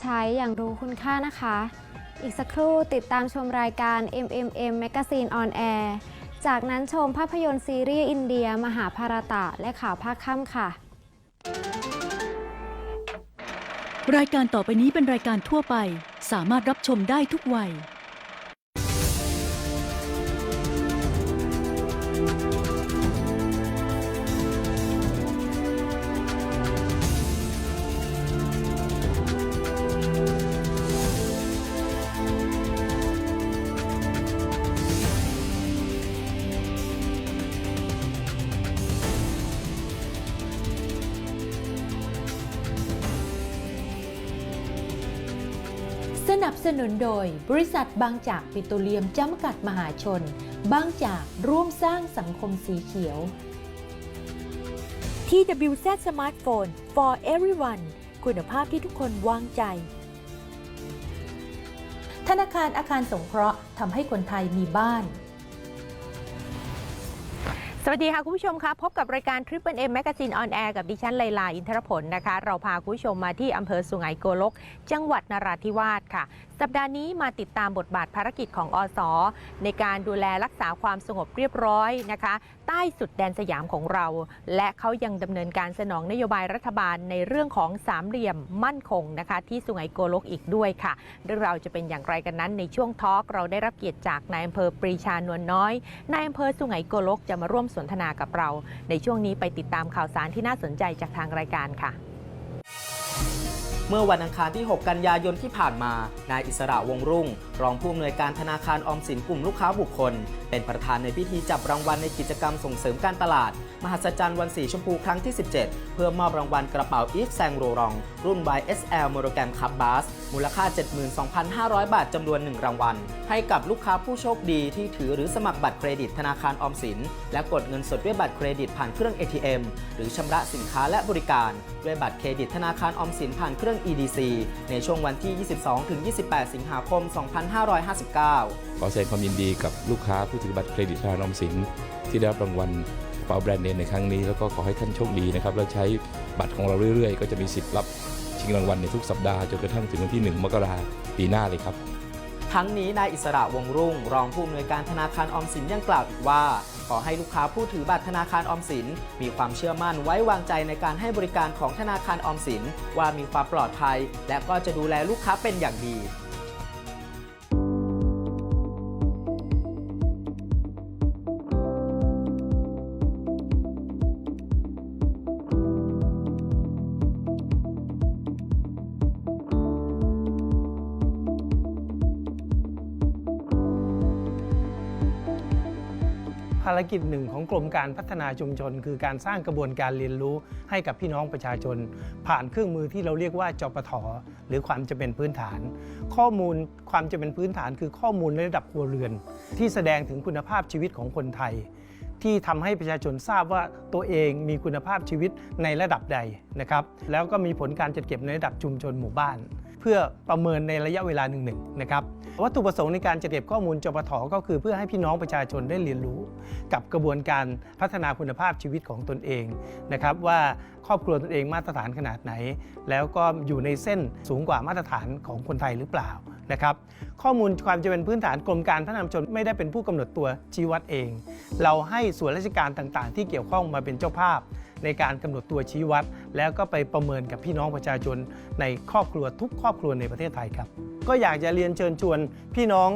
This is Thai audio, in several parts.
ใช้อย่างรู้คุณค่านะคะ อีกสักครู่ติดตามชมรายการ MMM Magazine on Air จากนั้นชมภาพยนตร์ซีรีส์อินเดีย มหาภารตะ และข่าวภาคค่ำค่ะ รายการต่อไปนี้เป็นรายการทั่วไป สามารถรับชมได้ทุกวัย สนับสนุนโดยบริษัทบางจากปิโตรเลียมจำกัดมหาชน บางจากร่วมสร้างสังคมสีเขียว TWZ Smartphone for everyone คุณภาพที่ทุกคนวางใจ ธนาคารอาคารสงเคราะห์ทำให้คนไทยมีบ้าน สวัสดีค่ะ คุณผู้ชมคะพบกับรายการ Triple M Magazine on Air กับดิฉันไลลาอินทรพลนะคะ เราพาคุณผู้ชมมาที่อำเภอสุไหงโกลก จังหวัดนราธิวาสค่ะ สัปดาห์นี้มาติดตามบทบาทภารกิจของอสในการดูแลรักษาความสงบเรียบร้อยนะคะ ใต้สุดแดนสยามของเรา และเขายังดำเนินการสนองนโยบายรัฐบาลในเรื่องของสามเหลี่ยมมั่นคงนะคะ ที่สุไหงโกลกอีกด้วยค่ะ เรื่องราจะเป็นอย่างไรกันนั้นในช่วงทอล์กเราได้รับเกียรติจากนายอำเภอปรีชานวลน้อยนายอำเภอสุไหงโกลกจะมาร่วมสนทนากับเรา ในช่วงนี้ไปติดตามข่าวสารที่น่าสนใจจากทางรายการค่ะ เมื่อวันอังคารที่ 6 กันยายนที่ผ่านมา นายอิสระวงรุ่ง รองผู้อำนวยการธนาคารออมสินกลุ่มลูกค้าบุคคล เป็นประธานในพิธีจับรางวัลในกิจกรรมส่งเสริมการตลาด มหัศจรรย์วันสีชมพูครั้งที่ 17 เพื่อมอบรางวัลกระเป๋าอีฟแซงโรรอง รุ่น YSL m o r o g a m Cup Bus มูลค่า 72,500 บาทจำนวน 1 รางวัล ให้กับลูกค้าผู้โชคดีที่ถือหรือสมัครบัตรเครดิตธนาคารออมสิน และกดเงินสดด้วยบัตรเครดิตผ่านเครื่อง ATM หรือชำระสินค้าและบริการด้วยบัตรเครดิตธนาคารออมสินผ่านเครื่อง EDC ในช่วงวันที่ 22-28 สิงหาคม2559 ขอแสดงความยินดีกับลูกค้าผู้ถือบัตรเครดิตธนาคารออมสิน ที่ได้รับรางวัลกระเป๋าแบรนด์เนมในครั้งนี้ แล้วก็ขอให้ท่านโชคดีนะครับแล้วใช้บัตรของเราเรื่อยๆ ก็จะมีสิทธิ์รับชิงรางวัลในทุกสัปดาห์จนกระทั่งถึงวันที่ 1 มกราคมปีหน้าเลยครับ ทั้งนี้นายอิสระวงรุ่ง รองผู้อำนวยการธนาคารออมสินยังกล่าวอีกว่า ขอให้ลูกค้าผู้ถือบัตรธนาคารออมสิน มีความเชื่อมั่นไว้วางใจในการให้บริการของธนาคารออมสิน ว่ามีความปลอดภัย และก็จะดูแลลูกค้าเป็นอย่างดี ภารกิจหนึ่งของกรมการพัฒนาชุมชน คือการสร้างกระบวนการเรียนรู้ให้กับพี่น้องประชาชน ผ่านเครื่องมือที่เราเรียกว่าจปทหรือความจำเป็นพื้นฐาน ข้อมูลความจำเป็นพื้นฐาน คือข้อมูลในระดับครัวเรือน ที่แสดงถึงคุณภาพชีวิตของคนไทย ที่ทำให้ประชาชนทราบว่าตัวเองมีคุณภาพชีวิตในระดับใดนะครับแล้วก็มีผลการจัดเก็บในระดับชุมชนหมู่บ้าน พื่อประเมินในระยะเวลาหนึ่งๆนะครับวัตถุประสงค์ในการจัดเก็บข้อมูลจปทก็คือเพื่อให้พี่น้องประชาชนได้เรียนรู้ กับกระบวนการพัฒนาคุณภาพชีวิตของตนเองนะครับว่าครอบครัวตนเองมาตรฐานขนาดไหน แล้วก็อยู่ในเส้นสูงกว่ามาตรฐานของคนไทยหรือเปล่านะครับข้อมูลความจะเป็นพื้นฐานกรมการพัฒนาชุมชนไม่ได้เป็นผู้กำหนดตัวชี้วัดเอง เราให้ส่วนราชการต่างๆ ที่เกี่ยวข้องมาเป็นเจ้าภาพ ในการกำหนดตัวชี้วัด แล้วก็ไปประเมินกับพี่น้องประชาชนในครอบครัวทุกครอบครัวในประเทศไทยครับ ก็อยากจะเรียนเชิญชวนพี่น้อง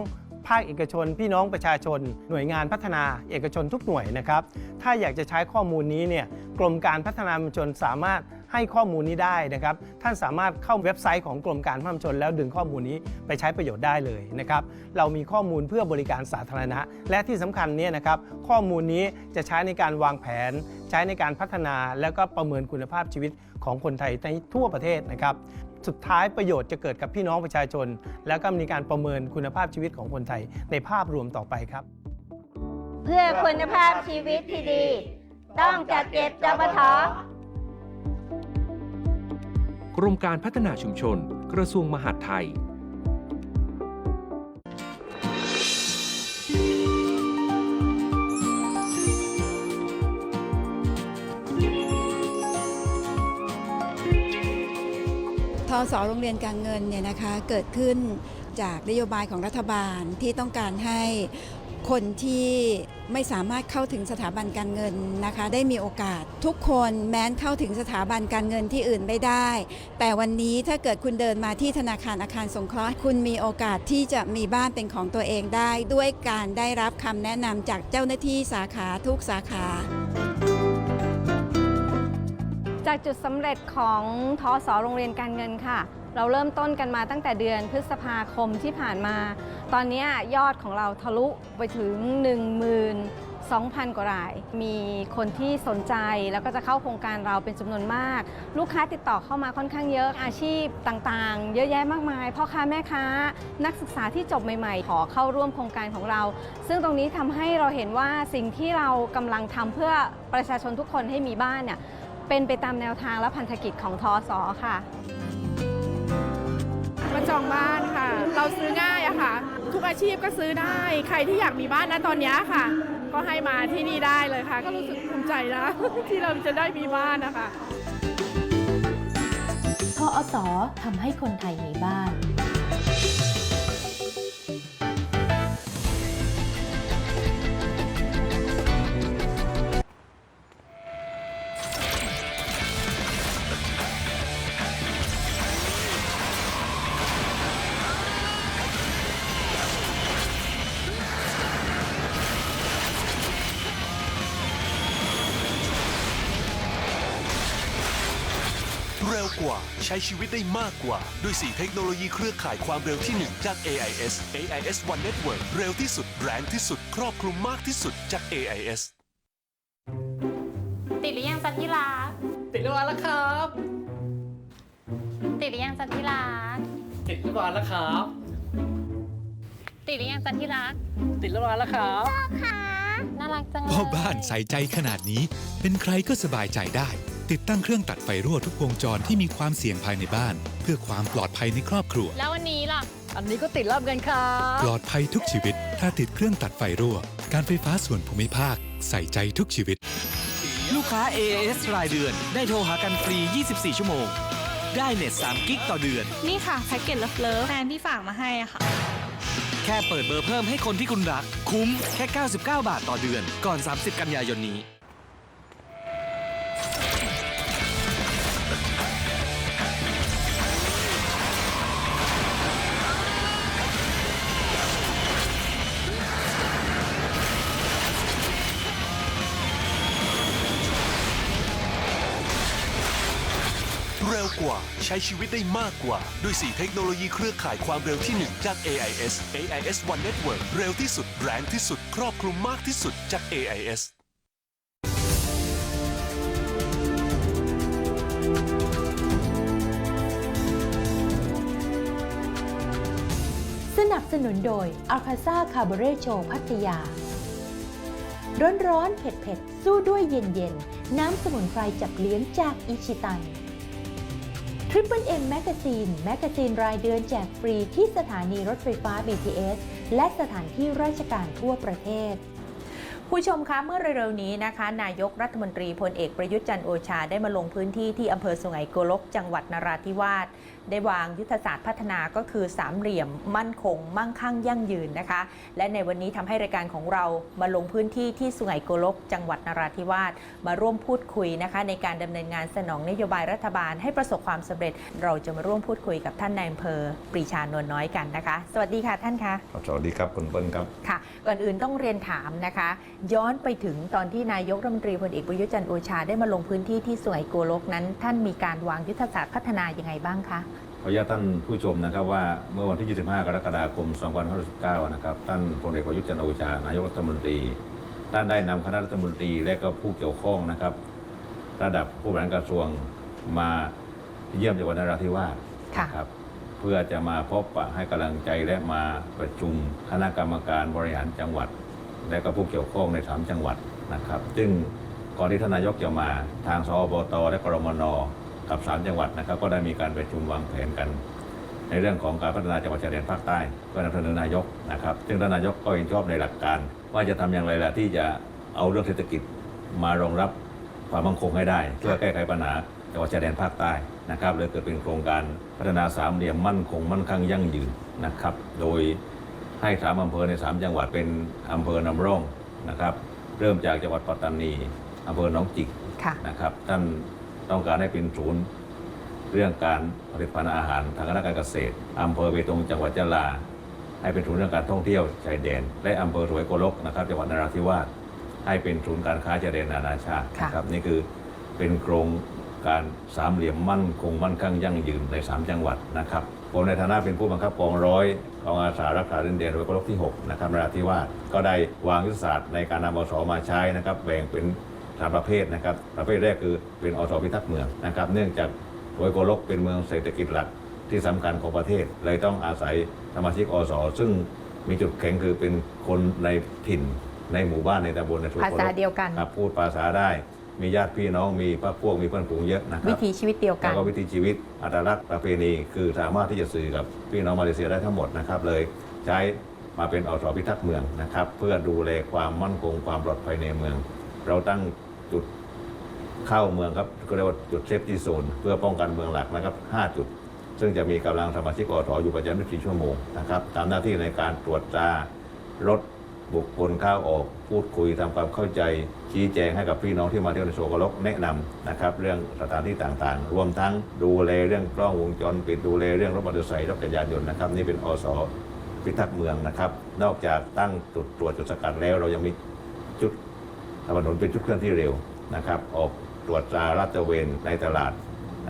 ภาคเอกชน พี่น้องประชาชน หน่วยงานพัฒนาเอกชนทุกหน่วยนะครับ ถ้าอยากจะใช้ข้อมูลนี้เนี่ยกรมการพัฒนาชุมชนสามารถ ให้ข้อมูลนี้ได้นะครับ ท่านสามารถเข้าเว็บไซต์ของกรมการพัฒนาชน แล้วดึงข้อมูลนี้ไปใช้ประโยชน์ได้เลยนะครับ เรามีข้อมูลเพื่อบริการสาธารณะ และที่สำคัญเนี่ยนะครับ ข้อมูลนี้จะใช้ในการวางแผน ใช้ในการพัฒนา แล้วก็ประเมินคุณภาพชีวิตของคนไทยในทั่วประเทศนะครับสุดท้ายประโยชน์จะเกิดกับพี่น้องประชาชน แล้วก็มีการประเมินคุณภาพชีวิตของคนไทยในภาพรวมต่อไปครับ เพื่อคุณภาพชีวิตที่ดี ต้องจัดเก็บจปท กรมการพัฒนาชุมชน กระทรวงมหาดไทย ทสโรงเรียนการเงินเนี่ยนะคะเกิดขึ้นจากนโยบายของรัฐบาลที่ต้องการให้ คนที่ไม่สามารถเข้าถึงสถาบันการเงินนะคะ ได้มีโอกาส ทุกคนแม้นเข้าถึงสถาบันการเงินที่อื่นไม่ได้ แต่วันนี้ถ้าเกิดคุณเดินมาที่ธนาคารอาคารสงเคราะห์คุณมีโอกาสที่จะมีบ้านเป็นของตัวเองได้ ด้วยการได้รับคำแนะนำจากเจ้าหน้าที่สาขาทุกสาขาจากจุดสำเร็จของทอสอโรงเรียนการเงินค่ะ เราเริ่มต้นกันมาตั้งแต่เดือนพฤษภาคมที่ผ่านมา ตอนนี้ยอดของเราทะลุไปถึง 12,000 กว่าราย มีคนที่สนใจแล้วก็จะเข้าโครงการเราเป็นจำนวนมาก ลูกค้าติดต่อเข้ามาค่อนข้างเยอะอาชีพต่างๆ เยอะแยะมากมายพ่อค้าแม่ค้า นักศึกษาที่จบใหม่ๆ ขอเข้าร่วมโครงการของเรา ซึ่งตรงนี้ทำให้เราเห็นว่าสิ่งที่เรากำลังทำเพื่อประชาชนทุกคนให้มีบ้านเนี่ยเป็นไปตามแนวทางและพันธกิจของทอสอค่ะ มาจองบ้านค่ะ เราซื้อง่ายอะค่ะ ทุกอาชีพก็ซื้อได้ ใครที่อยากมีบ้านนะตอนนี้ค่ะ ก็ให้มาที่นี่ได้เลยค่ะ ก็รู้สึกภูมิใจนะที่เราจะได้มีบ้านนะคะทออสทำให้คนไทยมีบ้าน ช้ชีวิตได้มากกว่า ด้วย 4 เทคโนโลยีเครือข่ายความเร็วที่ 1 จาก AIS AIS One Network เร็วที่สุดแรงที่สุด ครอบคลุมมากที่สุดจาก AIS ติดหรือยังจันที่รักติดเรียบร้อยแล้วครับ ติดหรือยังจันที่รักติดเรียบร้อยแล้วครับ ติดหรือยังจันที่รักติดเรียบร้อยแล้วครับ น่ารักจังเลย พ่อบ้านใส่ใจขนาดนี้ เป็นใครก็สบายใจได้ ติดตั้งเครื่องตัดไฟรั่วทุกวงจรที่มีความเสี่ยงภายในบ้าน เพื่อความปลอดภัยในครอบครัว แล้ววันนี้ล่ะ อันนี้ก็ติดรอบกันครับปลอดภัยทุกชีวิต ถ้าติดเครื่องตัดไฟรั่ว การไฟฟ้าส่วนภูมิภาค ใส่ใจทุกชีวิต ลูกค้า AAS รายเดือน ได้โทรหากันฟรี 24 ชั่วโมง ได้เน็ต 3 กิกต่อเดือน นี่ค่ะแพ็กเกจเลิฟเลิฟแฟนที่ฝากมาให้อะค่ะ แค่เปิดเบอร์เพิ่มให้คนที่คุณรัก คุ้มแค่ 99 บาทต่อเดือน ก่อน 30 กันยายนนี้ กว่า ใช้ชีวิตได้มากกว่า ด้วย 4 เทคโนโลยีเครือข่ายความเร็วที่ 1 จาก AIS AIS One Network เร็วที่สุดแรงที่สุด ครอบคลุมมากที่สุดจาก AIS สนับสนุนโดยอาคาซ่าคาร์บเรโชพัทยา ร้อนร้อนๆเผ็ดเผ็ดๆสู้ด้วยเย็นเย็นๆน้ำสมุนไพรจับเลี้ยงจากอิชิตัน ทริปเปิลเอ็มแมกซีนแมกกาซีนรายเดือนแจกฟรีที่สถานีรถไฟฟ้า BTS และสถานที่ราชการทั่วประเทศผู้ชมคะเมื่อเร็วๆนี้นะคะ นายกรัฐมนตรีพลเอกประยุทธ์จันทร์โอชาได้มาลงพื้นที่ที่อำเภอสุไหงโกลกจังหวัดนราธิวาสได้วางยุทธศาสตร์พัฒนาก็คือสามเหลี่ยมมั่นคง มั่งคั่งยั่งยืนนะคะ และในวันนี้ทำให้รายการของเรามาลงพื้นที่ที่สุไหงโกลก จังหวัดนราธิวาสมาร่วมพูดคุยนะคะ ในการดำเนินงานสนองนโยบายรัฐบาลให้ประสบความสำเร็จ เราจะมาร่วมพูดคุยกับท่านนายอำเภอปรีชานวลน้อยกันนะคะ สวัสดีค่ะท่านคะสวัสดีครับคุณเปิ้ลครับค่ะ ก่อนอื่นต้องเรียนถามนะคะ ย้อนไปถึงตอนที่นายกรัฐมนตรีพลเอกประยุทธ์จันทร์โอชาได้มาลงพื้นที่ที่สวยโกลกนั้น ท่านมีการวางยุทธศาสตร์พัฒนายังไงบ้างคะ ขออนุญาตท่านผู้ชมนะครับว่าเมื่อวันที่ 25 กรกฎาคม 2519นะครับท่านพลเอกประยุทธ์จันทร์โอชานายกรัฐมนตรีท่านได้นำคณะรัฐมนตรีและก็ผู้เกี่ยวข้องนะครับ ระดับผู้บริหารกระทรวงมาเยี่ยมจังหวัดนราธิวาสนะครับ เพื่อจะมาพบปะให้กำลังใจและมาประชุมคณะกรรมการบริหารจังหวัด และก็ผู้เกี่ยวข้องในสามจังหวัดนะครับ ซึ่งก่อนที่ท่านนายกจะมาทางสอบตและกรมน กับสามจังหวัดนะครับ ก็ได้มีการประชุมวางแผนกัน ในเรื่องของการพัฒนาจังหวัดชายแดนภาคใต้ก็นำเสนอนายกนะครับ ซึ่งท่านนายกก็เห็นชอบในหลักการ ว่าจะทำอย่างไรล่ะที่จะเอาเรื่องเศรษฐกิจมารองรับความมั่นคงให้ได้ เพื่อแก้ไขปัญหาจังหวัดชายแดนภาคใต้นะครับเลยเกิดเป็นโครงการพัฒนาสามเหลี่ยมมั่นคงมั่นคงยั่งยืนนะครับ โดยให้สามอำเภอในสามจังหวัดเป็นอำเภอนำร่องนะครับ เริ่มจากจังหวัดปัตตานีอำเภอหนองจิกค่ะนะครับท่าน ต้องการให้เป็นศูนย์เรื่องการผลิตภัณฑ์อาหารทางด้านการเกษตรอำเภอเบตงจังหวัดยะลา ให้เป็นศูนย์เรื่องการท่องเที่ยวชายแดน และอำเภอถวยโกลกนะครับจังหวัดนราธิวาสให้เป็นศูนย์การค้าชายแดนนานาชาตินะครับนี่คือเป็นโครงการสามเหลี่ยมมั่นคงมั่นคงยั่งยืนใน 3 จังหวัดนะครับผมในฐานะเป็นผู้บังคับกองร้อยกองอาสารักษาดินแดนถวยโกลกที่ 6 นะครับนราธิวาสก็ได้วางยุทธศาสตร์ในการนำอสมาใช้นะครับแบ่งเป็น สามประเภทนะครับ ประเภทแรกคือเป็นอสพิทักษ์เมืองนะครับ เนื่องจากโวยโกลกเป็นเมืองเศรษฐกิจหลักที่สำคัญของประเทศ เลยต้องอาศัยสมาชิกอสซึ่งมีจุดแข็งคือเป็นคนในถิ่นในหมู่บ้านในตำบลในโวยภาโกลษากเดียวกันครับพูดภาษาได้ มีญาติพี่น้องมีพรรคพวกมีเพื่อนฝูงเยอะนะครัวิบถีชีวิตเดียวกัแล้นวก็วิถีชีวิตอัตลักษณ์ประเพณีคือสามารถที่จะสื่อกับพี่น้องมาเลเซียได้ทั้งหมดนะครับเลยใช้มาเป็นอสพิทักษ์เมืองนะครับ เพื่อดูแลความมั่นคงความปลอดภัยในเมือง เราตั้ง จุดเข้าเมืองครับก็เรียกว่าจุดเซฟตี้โซนเพื่อป้องกันเมืองหลักนะครับ 5 จุด ซึ่งจะมีกำลังสมาชิกอสอยู่ประจำ24ชั่วโมงนะครับตามหน้าที่ในการตรวจตรารถบุคคลเข้าออก พูดคุยทำความเข้าใจชี้แจงให้กับพี่น้องที่มาเที่ยวในโซกลกแนะนำนะครับเรื่องสถานที่ต่างๆ รวมทั้งดูแลเรื่องกล้องวงจรปิดดูแลเรื่องรถมอเตอร์ไซค์รถจักรยานยนต์นะครับนี่เป็นอสพิทักษ์เมืองนะครับ นอกจากตั้งจุดตรวจจุดสกัดแล้วเรายังมีจุด ถนนเป็นจุดเคลื่อนที่เร็วนะครับ ออกตรวจตราลาดตระเวนในตลาด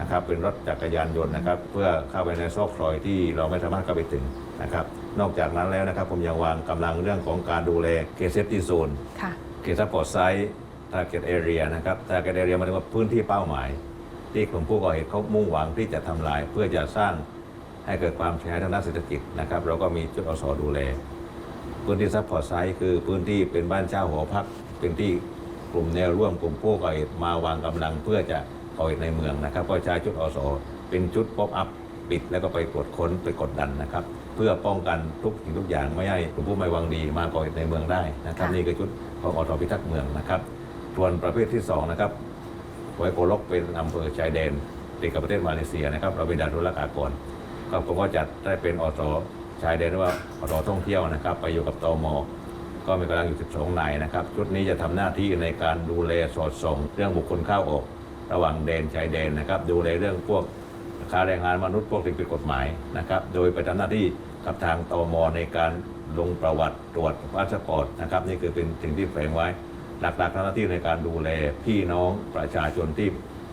นะครับ เป็นรถจักรยานยนต์นะครับ เพื่อเข้าไปในซอกซอยที่เราไม่สามารถเข้าไปถึงนะครับ นอกจากนั้นแล้วนะครับผมยังวางกำลังเรื่องของการดูแลเขตเซฟตี้โซนค่ะเขตซัพพอร์ตไซต์ทาร์เก็ตเอเรียนะครับทาร์เก็ตเอเรียหมายถึงว่าพื้นที่เป้าหมาย ที่กลุ่มผู้ก่อเหตุเขามุ่งหวังที่จะทำลาย เพื่อจะสร้างให้เกิดความเสียหายทางด้านเศรษฐกิจนะครับ เราก็มีจุดอสดูแล พื้นที่ซัพพอร์ตไซต์คือพื้นที่เป็นบ้านเช่าหอพัก เป็นที่กลุ่มแนวร่วมกลุ่มผู้ก่อเหตุมาวางกำลังเพื่อจะก่อเหตุในเมืองนะครับ ก็ใช้ชุดอสอเป็นชุดป๊อปอัพปิดแล้วก็ไปตรวจค้นไปกดดันนะครับ เพื่อป้องกันทุกสิ่งทุกอย่างไม่ให้กลุ่มผู้ไม่วังดีมาก่อเหตุในเมืองได้นะครับ นี่คือชุดของอสพิทักษ์เมืองนะครับส่วนประเภทที่สองนะครับไวโกลกเป็นอำเภอชายแดนติดกับประเทศมาเลเซียนะครับเราเป็นด่านทุรกากรก็ผมก็จัดได้เป็นอสอชายแดนว่าอสอท่องเที่ยวนะครับ ไปอยู่กับตม ก็มีกำลังอยู่ 12 นายนะครับ ชุดนี้จะทำหน้าที่ในการดูแลสอดส่อง เรื่องบุคคลเข้าออก ระหว่างแดนชายแดนนะครับ ดูแลเรื่องพวกค้าแรงงานมนุษย์พวกสิ่งผิดกฎหมายนะครับ โดยไปทำหน้าที่กับทางตมในการลงประวัติตรวจพาสปอร์ตนะครับนี่คือเป็นสิ่งที่แฝงไว้ หลักๆทำหน้าที่ในการดูแลพี่น้องประชาชนที่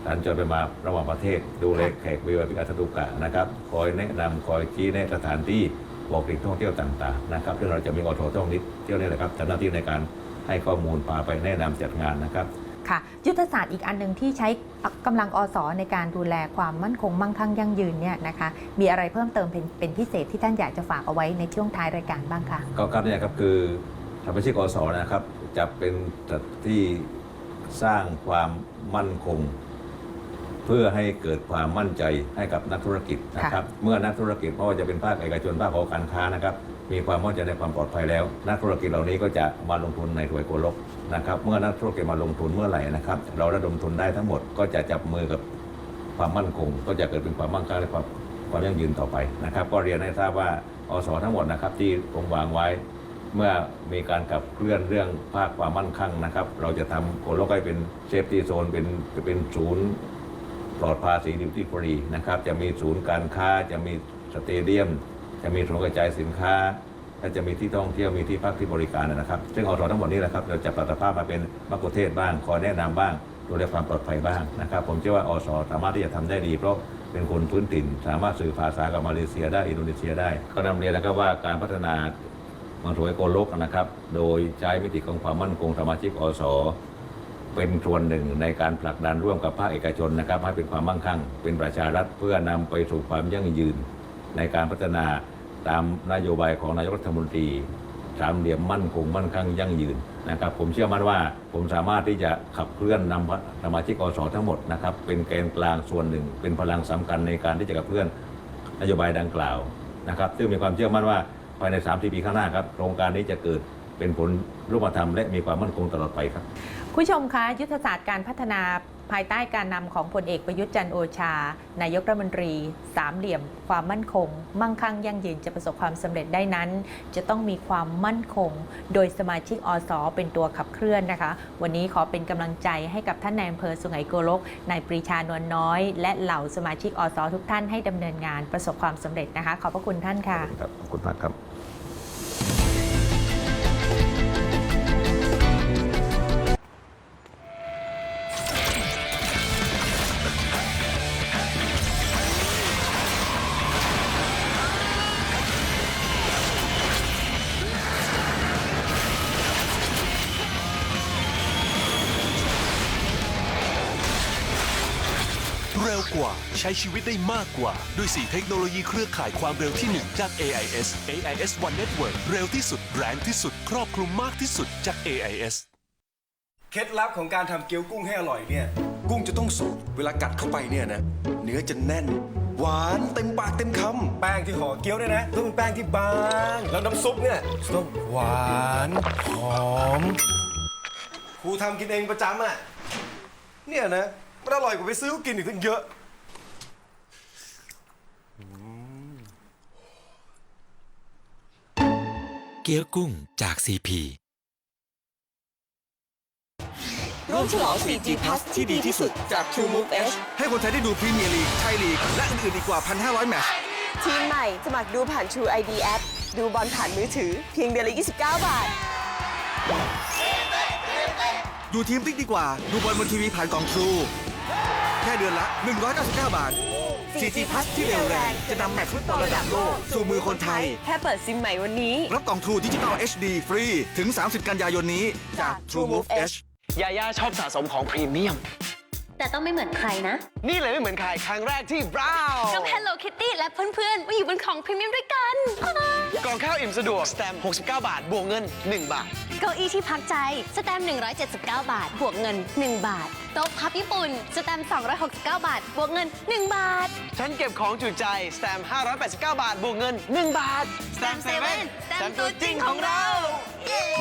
สัญจรไปมาระหว่างประเทศ ดูแลแขกวิวาปิกาตุกะนะครับคอยแนะนำคอยชี้แนะสถานที่ บอกถึงท่องเที่ยวต่างๆนะครับซึ่งเราจะมีอทท่องนิดเที่ยวนี่แหละครับทำหน้าที่ในการให้ข้อมูลพาไปแนะนำจัดงานนะครับค่ะยุทธศาสตร์อีกอันหนึ่งที่ใช้กำลังอสในการดูแลความมั่นคงมั่งคั่งยั่งยืนเนี่ยนะคะมีอะไรเพิ่มเติมเป็นเป็นพิเศษที่ท่านอยากจะฝากเอาไว้ในช่วงท้ายรายการบ้างคะก็ครับเนี่ยครับคือสมาชิกอสนะครับจะเป็นที่สร้างความมั่นคง เพื่อให้เกิดความมั่นใจให้กับนักธุรกิจนะครับ เมื่อนักธุรกิจไม่ว่าจะเป็นภาคเอกชนภาคหอการค้านะครับ มีความมั่นใจในความปลอดภัยแล้ว นักธุรกิจเหล่านี้ก็จะมาลงทุนในถวยโกลกนะครับ เมื่อนักธุรกิจมาลงทุนเมื่อไหร่นะครับ เราระดมทุนได้ทั้งหมดก็จะจับมือกับความมั่นคง ก็จะเกิดเป็นความมั่งคั่งและความความยั่งยืนต่อไปนะครับ ก็เรียนให้ทราบว่าอสทั้งหมดนะครับที่ผมวางไว้เมื่อมีการขับเคลื่อนเรื่องภาคความมั่นคงนะครับ เราจะทำโกลกให้เป็นเซฟตี้โซนเป็นเป็นศูนย์ ปลอดภาษีดิวตี้ฟรีนะครับ จะมีศูนย์การค้า จะมีสเตเดียม จะมีศูนกระจายสินค้า และจะมีที่ท่องเที่ยว มีที่พักที่บริการนะครับ ซึ่งอสทั้งหมดนี้แหละครับ เราจะปรับสภาพมาเป็นมักคุเทศบ้าง คอยแนะนำบ้าง ดูแลความปลอดภัยบ้างนะครับ ผมเชื่อว่าอสสามารถที่จะทำได้ดี เพราะเป็นคนพื้นถิ่น สามารถสื่อภาษากับมาเลเซียได้ อินโดนีเซียได้ ก็นำเรียนนะครับว่าการพัฒนาเมืองถวยโกลกนะครับ โดยใช้มิติของความมั่นคงสมาชิกอส เป็นส่วนหนึ่งในการผลักดันร่วมกับภาคเอกชนนะครับให้เป็นความมั่งคั่ง เป็นประชารัฐเพื่อนำไปสู่ความยั่งยืน ในการพัฒนาตามนโยบายของนายกรัฐมนตรีสามเหลี่ยมมั่นคงมั่นคั่งยั่งยืนนะครับ ผมเชื่อมั่นว่าผมสามารถที่จะขับเคลื่อนนำสมาชิกอสทั้งหมดนะครับ เป็นแกนกลางส่วนหนึ่ง เป็นพลังสำคัญในการที่จะขับเคลื่อนนโยบายดังกล่าวนะครับ ซึ่งมีความเชื่อมั่นว่าภายใน3 4ปีข้างหน้าครับโครงการนี้จะเกิดเป็นผลรูปธรรมและมีความมั่นคงตลอดไปครับ ผู้ชมคะยุทธศาสตร์การพัฒนาภายใต้การนำของพลเอกประยุทธ์จันโอชา นายกรัฐมนตรี สามเหลี่ยม ความมั่นคง มั่งคั่งยั่งยืนจะประสบความสำเร็จได้นั้น จะต้องมีความมั่นคง โดยสมาชิกอสเป็นตัวขับเคลื่อนนะคะ วันนี้ขอเป็นกำลังใจให้กับท่านนายอำเภอสุไหงโกลกนายปรีชานวลน้อย และเหล่าสมาชิกอสทุกท่านให้ดำเนินงานประสบความสำเร็จนะคะ ขอบพระคุณท่านค่ะ ครับขอบคุณมากครับ ใช้ชีวิตได้มากกว่า ด้วย4เทคโนโลยีเครือข่ายความเร็วที่ 1 จาก AIS AIS One Network เร็วที่สุดแรงที่สุด ครอบคลุมมากที่สุดจาก AIS เคล็ดลับของการทำเกี๊ยวกุ้งให้อร่อยเนี่ย กุ้งจะต้องสุกเวลากัดเข้าไปเนี่ยนะ เนื้อจะแน่น หวานเต็มปากเต็มคำแป้งที่ห่อเกี๊ยวเนี่ยนะต้องเป็นแป้งที่บาง แล้วน้ำซุปเนี่ยจะต้องหวานหอมครูทำกินเองประจำอะเนี่ยนะมันอร่อยกว่าไปซื้อกินอีกตั้งเยอะ เกี๊ยวกุ้งจาก CP ร่วมฉลอง 4G Plus ที่ดีที่สุดจาก True Move H ให้คนไทยได้ดูพรีเมียร์ลีก ไทยลีก และอื่นๆ อีกกว่า 1,500 แมตช์ ทีมใหม่สมัครดูผ่าน True ID App ดูบอลผ่านมือถือ เพียงเดือนละ 29 บาท ดูทีมติ๊กดีกว่า ดูบอลบนทีวีผ่านกล่องทรูแค่เดือนละ 199 บาท 4G Plus ที่เร็วแรง จะนำแมตช์ฟุตบอลระดับโลก สู่มือคนไทย แค่เปิดซิมใหม่วันนี้ รับกล่องทรูดิจิตอล HD ฟรี ถึง 30 กันยายนนี้ จาก True Move H ยาย่าชอบสะสมของพรีเมียม แต่ต้องไม่เหมือนใครนะ นี่เลยไม่เหมือนใครครั้งแรกที่ Brown กับ Hello Kitty และเพื่อนๆมาอยู่บนของพรีเมียมด้วยกัน กล่องข้าวอิ่มสะดวกสแตมป์69 บาท บวกเงิน 1 บาท เก้าอี้ที่พักใจ สแตมป์179 บาท บวกเงิน 1 บาท โต๊ะพับญี่ปุ่น สแตมป์269 บาท บวกเงิน 1 บาทฉันเก็บของจุใจสแตมป์589 บาท บวกเงิน 1 บาทสแตมป์เซเว่นสแตมป์ตัวจริงของเรา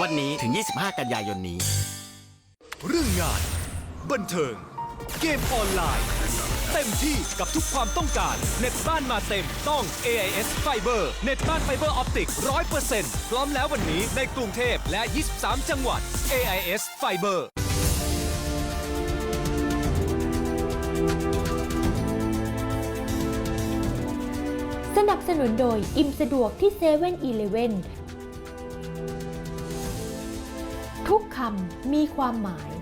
วันนี้ถึง 25 กันยายนนี้ เรื่องงาน บันเทิง เกมออนไลน์ เต็มที่กับทุกความต้องการ เน็ตบ้านมาเต็มต้อง AIS Fiber เน็ตบ้านไฟเบอร์ออปติก100%พร้อมแล้ววันนี้ในกรุงเทพและ 23 จังหวัด AIS Fiber สนับสนุนโดยอิ่มสะดวกที่7 e เ e ่ e อทุกคำมีความหมาย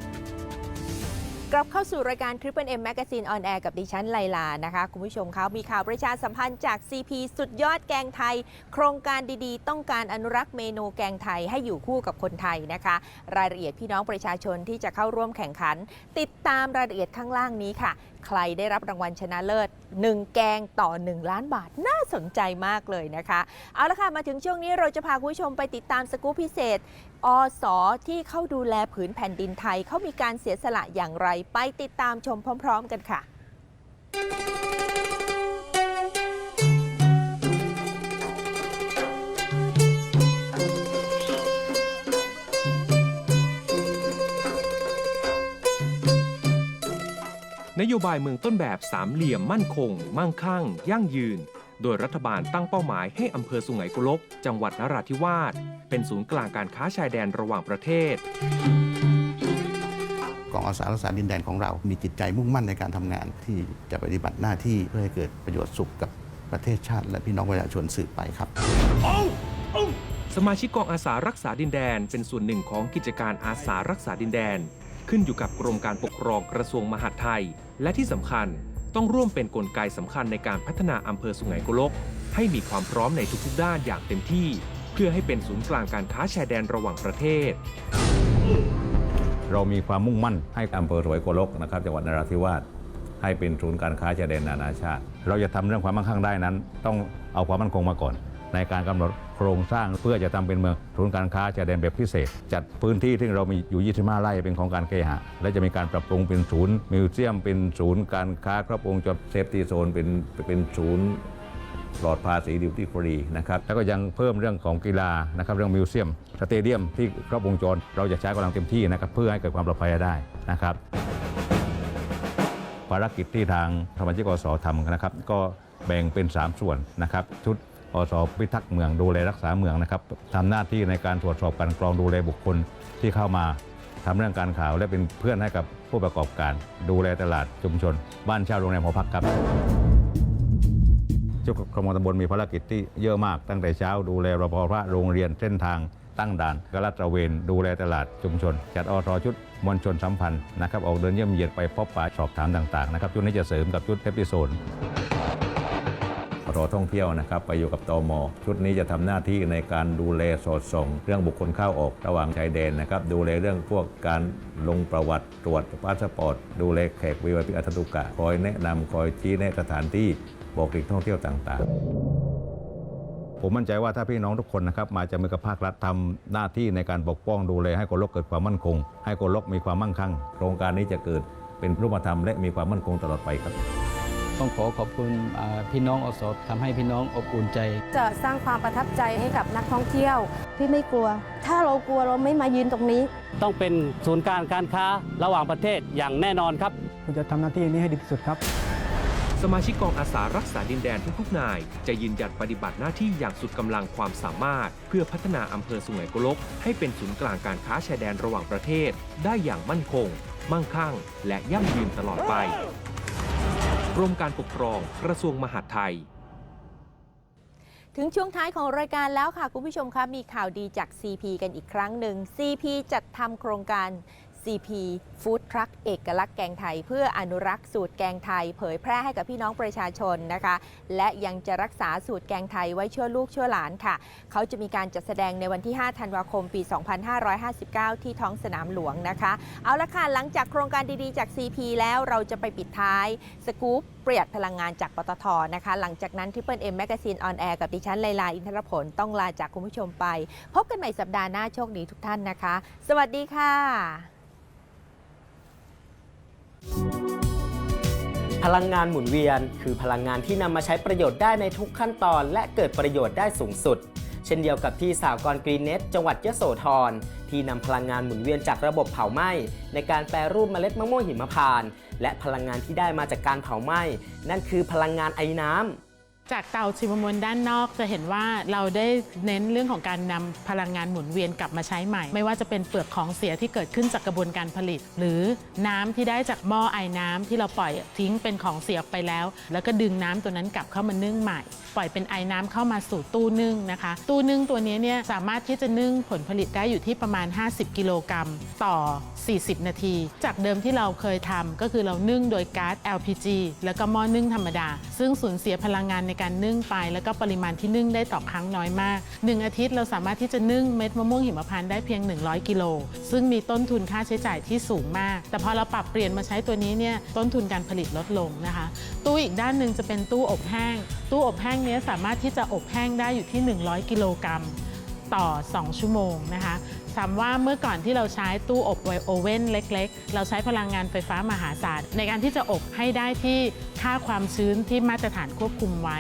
กลับเข้าสู่รายการ Triple M Magazine on Air กับดิฉันไลลานะคะ คุณผู้ชมคะมีข่าวประชาสัมพันธ์จาก CP สุดยอดแกงไทย โครงการดีๆ ต้องการอนุรักษ์เมนูแกงไทยให้อยู่คู่กับคนไทยนะคะ รายละเอียดพี่น้องประชาชนที่จะเข้าร่วมแข่งขัน ติดตามรายละเอียดข้างล่างนี้ค่ะ ใครได้รับรางวัลชนะเลิศ 1 แกงต่อ 1 ล้านบาทน่าสนใจมากเลยนะคะ เอาละค่ะ มาถึงช่วงนี้เราจะพาคุณผู้ชมไปติดตามสกู๊ปพิเศษ อสอที่เข้าดูแลผืนแผ่นดินไทยเขามีการเสียสละอย่างไร ไปติดตามชมพร้อม ๆ กันค่ะ นโยบายเมืองต้นแบบสามเหลี่ยมมั่นคง มั่งคั่ง ยั่งยืน โดยรัฐบาลตั้งเป้าหมายให้อำเภอสุไหงโกลก จังหวัดนราธิวาสเป็นศูนย์กลางการค้าชายแดนระหว่างประเทศกองอาสารักษาดินแดนของเรา มีจิตใจมุ่งมั่นในการทำงานที่จะปฏิบัติหน้าที่เพื่อให้เกิดประโยชน์สุขกับประเทศชาติ และพี่น้องประชาชนสืบไปครับ สมาชิกกองอาสารักษาดินแดน เป็นส่วนหนึ่งของกิจการอาสารักษาดินแดน ขึ้นอยู่กับกรมการปกครองกระทรวงมหาดไทย และที่สำคัญต้องร่วมเป็นกลไกสำคัญในการพัฒนาอำเภอสุไหงโกลก ให้มีความพร้อมในทุกๆด้านอย่างเต็มที่ เพื่อให้เป็นศูนย์กลางการค้าชายแดนระหว่างประเทศ เรามีความมุ่งมั่นให้อำเภอสวยโกลกนะครับจังหวัดนราธิวาสให้เป็นศูนย์การค้าชายแดนนานาชาติ เราจะทำเรื่องความมั่งคั่งได้นั้น ต้องเอาความมั่นคงมาก่อน ในการกำหนด โครงสร้างเพื่อจะทำเป็นเมืองศูนย์การค้าชายแดนแบบพิเศษ จัดพื้นที่ที่เรามีอยู่ 25 ไร่เป็นของการเคหะ และจะมีการปรับปรุงเป็นศูนย์มิวเซียมเป็นศูนย์การค้าครอบวงจรเซฟตี้โซนเป็นเป็นศูนย์ปลอดภาษีดิวตี้ฟรีนะครับแล้วก็ยังเพิ่มเรื่องของกีฬานะครับเรื่องมิวเซียมสเตเดียมที่ครอบวงจร เราจะใช้กำลังเต็มที่นะครับเพื่อให้เกิดความปลอดภัยได้นะครับภารกิจที่ทางสมาชิกอสทำนะครับ ก็แบ่งเป็น 3 ส่วนนะครับชุด อสพิทักษ์เมืองดูแลรักษาเมืองนะครับทำหน้าที่ในการตรวจสอบการกรองดูแลบุคคลที่เข้ามาทำเรื่องการข่าวและเป็นเพื่อนให้กับผู้ประกอบการ ดูแลตลาดชุมชน บ้านเช่าโรงแรมหอพักครับเจ้ากรมตำบลมีภารกิจที่เยอะมากตั้งแต่เช้าดูแลรปภพระโรงเรียนเส้นทางตั้งด่านกลาดตระเวน ดูแลตลาดชุมชน จัดอทชุดมวลชนสัมพันธ์นะครับออกเดินเยี่ยมเยียนไปพบปะสอบถามต่างๆนะครับชุดนี้จะเสริมกับชุดเอพิโซด รอท่องเที่ยวนะครับไปอยู่กับตมชุดนี้จะทำหน้าที่ในการดูแลสอดส่อง เรื่องบุคคลเข้าออกระหว่างชายแดนนะครับดูแลเรื่องพวกการลงประวัติตรวจพาสปอร์ตดูแลแขกวีวาพิอัตตุกะคอยแนะนำคอยชี้แนะสถานที่บอกถึงท่องเที่ยวต่างๆผมมั่นใจว่าถ้าพี่น้องทุกคนนะครับมาจะมือกับภาครัฐทำหน้าที่ในการปกป้องดูแลให้คนลกเกิดความมั่นคง ให้คนลกมีความมั่งคั่ง โครงการนี้จะเกิดเป็นรูปธรรมและมีความมั่นคงตลอดไปครับ ต้องขอขอบคุณอ่าพี่น้องอสทำให้พี่น้องอบอุ่นใจ จะสร้างความประทับใจให้กับนักท่องเที่ยว พี่ไม่กลัว ถ้าเรากลัวเราไม่มายืนตรงนี้ ต้องเป็นศูนย์การการค้าระหว่างประเทศอย่างแน่นอนครับผมจะทำหน้าที่นี้ให้ดีที่สุดครับ สมาชิกกองอาสารักษาดินแดนทุกๆนาย จะยืนหยัดปฏิบัติหน้าที่อย่างสุดกำลังความสามารถ เพื่อพัฒนาอำเภอสุไหงโกลก ให้เป็นศูนย์กลางการค้าชายแดนระหว่างประเทศ ได้อย่างมั่นคง มั่งคั่ง และยั่งยืนตลอดไป กรมการปกครองกระทรวงมหาดไทย ถึงช่วงท้ายของรายการแล้วค่ะ คุณผู้ชมคะมีข่าวดีจาก CP กันอีกครั้งหนึ่ง CP จัดทำโครงการ CP Food Truck เอกลักษณ์แกงไทย เพื่ออนุรักษ์สูตรแกงไทย เผยแพร่ให้กับพี่น้องประชาชนนะคะ และยังจะรักษาสูตรแกงไทยไว้ชั่วลูกชั่วหลานค่ะ เขาจะมีการจัดแสดงในวันที่ 5 ธันวาคม ปี 2559 ที่ท้องสนามหลวงนะคะ เอาละค่ะ หลังจากโครงการดีๆจาก CP แล้วเราจะไปปิดท้ายสกู๊ปประหยัดพลังงานจากปตทนะคะ หลังจากนั้น Triple M Magazine on Air กับดิฉันไลลาอินทรผลต้องลาจากคุณผู้ชมไป พบกันใหม่สัปดาห์หน้าโชคดีทุกท่านนะคะ สวัสดีค่ะ พลังงานหมุนเวียน คือพลังงานที่นำมาใช้ประโยชน์ได้ในทุกขั้นตอน และเกิดประโยชน์ได้สูงสุด เช่นเดียวกับที่สากรกรีนเน็ตจังหวัดยโสธรที่นำพลังงานหมุนเวียนจากระบบเผาไหม้ในการแปรรูปเมล็ดมะม่วงหิมพานต์และพลังงานที่ได้มาจากการเผาไหม้นั่นคือพลังงานไอ้น้ำ จากเตาชีวมวลด้านนอกจะเห็นว่าเราได้เน้นเรื่องของการนำพลังงานหมุนเวียนกลับมาใช้ใหม่ ไม่ว่าจะเป็นเปลือกของเสียที่เกิดขึ้นจากกระบวนการผลิต หรือน้ำที่ได้จากหม้อไอ้น้ำที่เราปล่อยทิ้งเป็นของเสียออกไปแล้ว แล้วก็ดึงน้ำตัวนั้นกลับเข้ามานึ่งใหม่ ปล่อยเป็นไอ้น้ำเข้ามาสู่ตู้นึ่งนะคะ ตู้นึ่งตัวนี้เนี่ยสามารถที่จะนึ่งผลผลิตได้อยู่ที่ประมาณ 50 กิโลกรัมต่อ 40 นาที จากเดิมที่เราเคยทำก็คือเรานึ่งโดยก๊าซ LPG แล้วก็หม้อนึ่งธรรมดา ซึ่งสูญเสียพลังงานในการนึ่งไป แล้วก็ปริมาณที่นึ่งได้ต่อครั้งน้อยมาก 1 อาทิตย์เราสามารถที่จะนึ่งเม็ดมะม่วงหิมพานต์ได้เพียง 100 กิโล ซึ่งมีต้นทุนค่าใช้จ่ายที่สูงมาก แต่พอเราปรับเปลี่ยนมาใช้ตัวนี้เนี่ยต้นทุนการผลิตลดลงนะคะ ตู้อีกด้านหนึ่งจะเป็นตู้อบแห้ง ตู้อบแห้งนี้สามารถที่จะอบแห้งได้อยู่ที่ 100 กิโลกรัมต่อ 2 ชั่วโมงนะคะ ถามว่าเมื่อก่อนที่เราใช้ตู้อบไวโอเว่นเล็ก ๆ เราใช้พลังงานไฟฟ้ามหาศาลในการที่จะอบให้ได้ที่ค่าความชื้นที่มาตรฐานควบคุมไว้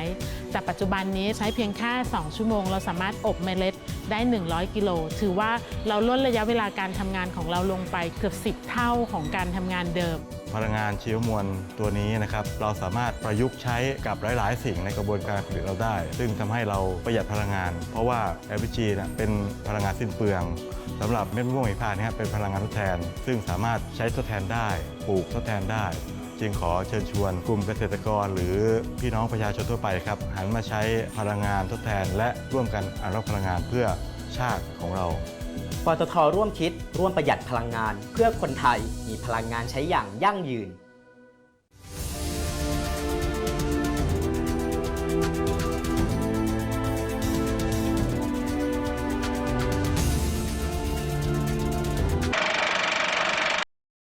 แต่ปัจจุบันนี้ใช้เพียงแค่2ชั่วโมง เราสามารถอบเมล็ดได้ 100 กิโล ถือว่าเราลดระยะเวลาการทำงานของเราลงไปเกือบ 10 เท่าของการทำงานเดิม พลังงานชีวมวลตัวนี้นะครับ เราสามารถประยุกต์ใช้กับหลาย ๆ สิ่งในกระบวนการผลิตเราได้ ซึ่งทำให้เราประหยัดพลังงาน เพราะว่า LPG นะเป็นพลังงานสิ้นเปลืองสำหรับเม็ดมะม่วงหิมพานต์นะครับเป็นพลังงานทดแทน ซึ่งสามารถใช้ทดแทนได้ปลูกทดแทนได้ จึงขอเชิญชวนกลุ่มเกษตรกร หรือพี่น้องประชาชนทั่วไปครับหันมาใช้พลังงานทดแทน และร่วมกันอนุรักษ์พลังงานเพื่อชาติของเราปตทร่วมคิด ร่วมประหยัดพลังงาน เพื่อคนไทยมีพลังงานใช้อย่างยั่งยืน